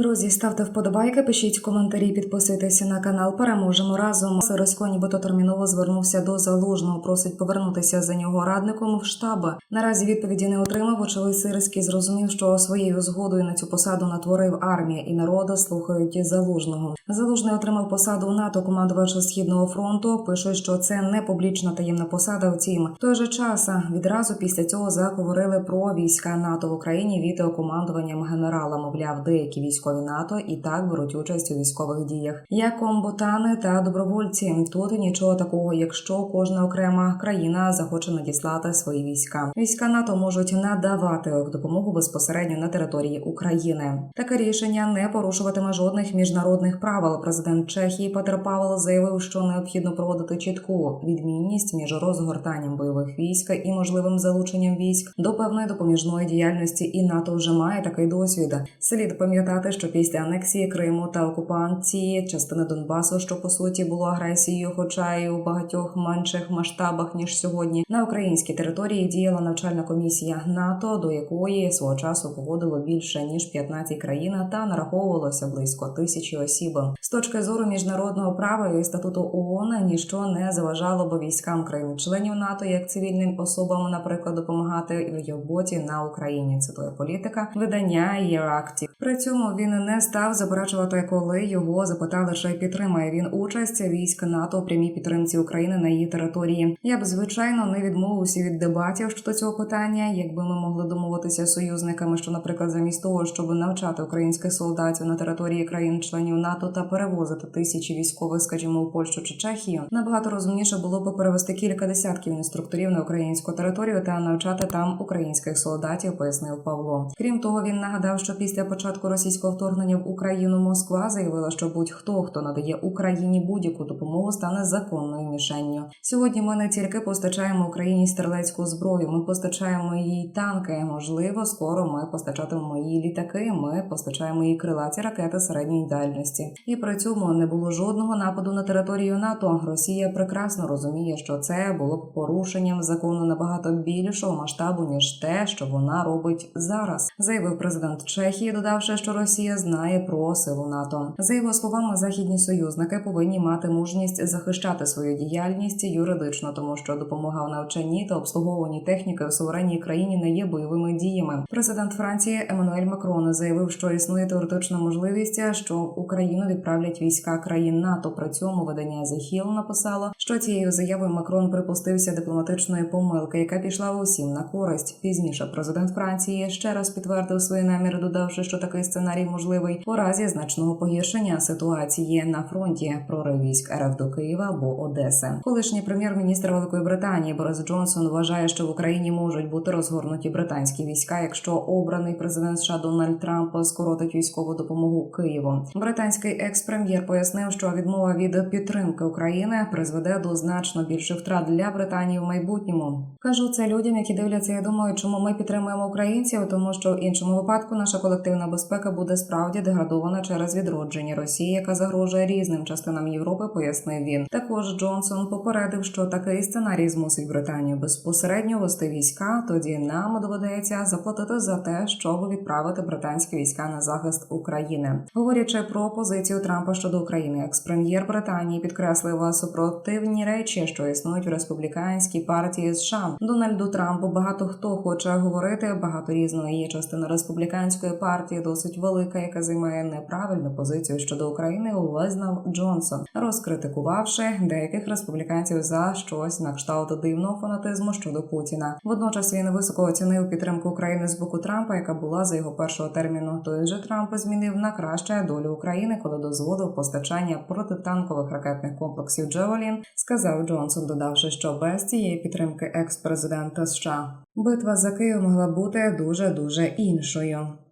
Друзі, ставте вподобайки, пишіть коментарі, підписуйтеся на канал. Переможемо разом. Сиросько нібито терміново звернувся до залужного. Просить повернутися за нього радником в штаб. Наразі відповіді не отримав. Очевидь Сирський зрозумів, що своєю згодою на цю посаду натворив армія і народа слухають залужного. Залужний отримав посаду в НАТО, командувач східного фронту. Пишуть, що це не публічна таємна посада. Втім, той же час відразу після цього заговорили про війська НАТО в Україні відеокомандуванням генерала. Мовляв, деякі військові НАТО і так беруть участь у військових діях, як комбутани та добровольці. Тут нічого такого, якщо кожна окрема країна захоче надіслати свої війська. Війська НАТО можуть надавати допомогу безпосередньо на території України. Таке рішення не порушуватиме жодних міжнародних правил. Президент Чехії Петр Павел заявив, що необхідно проводити чітку відмінність між розгортанням бойових військ і можливим залученням військ до певної допоміжної діяльності. І НАТО вже має такий досвід. Слід пам'ятати, що після анексії Криму та окупації частини Донбасу, що по суті було агресією, хоча й у багатьох менших масштабах ніж сьогодні, на українській території діяла навчальна комісія НАТО, до якої свого часу поводило більше ніж 15 країн та нараховувалося близько тисячі осіб. З точки зору міжнародного права і статуту ООН ніщо не заважало би військам країн-членів НАТО як цивільним особам, наприклад, допомагати в роботі на Україні. Цитує політика видання Єракті. При цьому він не став заперечувати, коли його запитали, чи підтримає він участь військ НАТО у прямій підтримці України на її території. Я б звичайно не відмовився від дебатів щодо цього питання, якби ми могли домовитися з союзниками, що, наприклад, замість того, щоб навчати українських солдатів на території країн-членів НАТО та перевозити тисячі військових, скажімо, у Польщу чи Чехію, набагато розумніше було б перевести кілька десятків інструкторів на українську територію та навчати там українських солдатів, пояснив Павло. Крім того, він нагадав, що після початку російського вторгнення в Україну Москва заявила, що будь-хто, хто надає Україні будь-яку допомогу, стане законною мішенню. Сьогодні ми не тільки постачаємо Україні стрілецьку зброю, ми постачаємо їй танки. Можливо, скоро ми постачатимемо їй літаки. Ми постачаємо їй крилаті ракети середньої дальності. І при цьому не було жодного нападу на територію НАТО. Росія прекрасно розуміє, що це було б порушенням закону набагато більшого масштабу ніж те, що вона робить зараз, заявив президент Чехії, додавши, що Росія знає про силу НАТО. За його словами, західні союзники повинні мати мужність захищати свою діяльність юридично, тому що допомога в навчанні та обслуговуванні техніки в суверенній країні не є бойовими діями. Президент Франції Еммануель Макрон заявив, що існує теоретична можливість, що в Україну відправлять війська країн НАТО. При цьому видання The написало, що цією заявою Макрон припустився дипломатичної помилки, яка пішла усім на користь. Пізніше президент Франції ще раз підтвердив свої наміри, додавши, що такий сценарій можливий у разі значного погіршення ситуації на фронті прорив військ РФ до Києва або Одеси. Колишній прем'єр-міністр Великої Британії Борис Джонсон вважає, що в Україні можуть бути розгорнуті британські війська, якщо обраний президент США Дональд Трамп скоротить військову допомогу Києву. Британський екс-прем'єр пояснив, що відмова від підтримки України призведе до значно більших втрат для Британії в майбутньому. Кажу це людям, які дивляться. Я думаю, чому ми підтримуємо українців, тому що в іншому випадку наша колективна безпека буде справді деградована через відродження Росії, яка загрожує різним частинам Європи. Пояснив він. Також Джонсон попередив, що такий сценарій змусить Британію безпосередньо вести війська. Тоді нам доведеться заплатити за те, щоб відправити британські війська на захист України. Говорячи про позицію Трампа щодо України, екс-прем'єр Британії підкреслив супротивні речі, що існують в республіканській партії США. Дональду Трампу багато хто хоче говорити. Багато різної є частина республіканської партії, досить велика, яка займає неправильну позицію щодо України. Визнав Джонсон, розкритикувавши деяких республіканців за щось на кшталт дивного фанатизму щодо Путіна. Водночас він високо оцінив підтримку України з боку Трампа, яка була за його першого терміну. Той же Трамп змінив на краще долю України, коли дозволив постачання протитанкових ракетних комплексів Джевелін, сказав Джонсон, додавши, що без цієї підтримки екс-президента США битва за Київ могла бути дуже дуже іншою.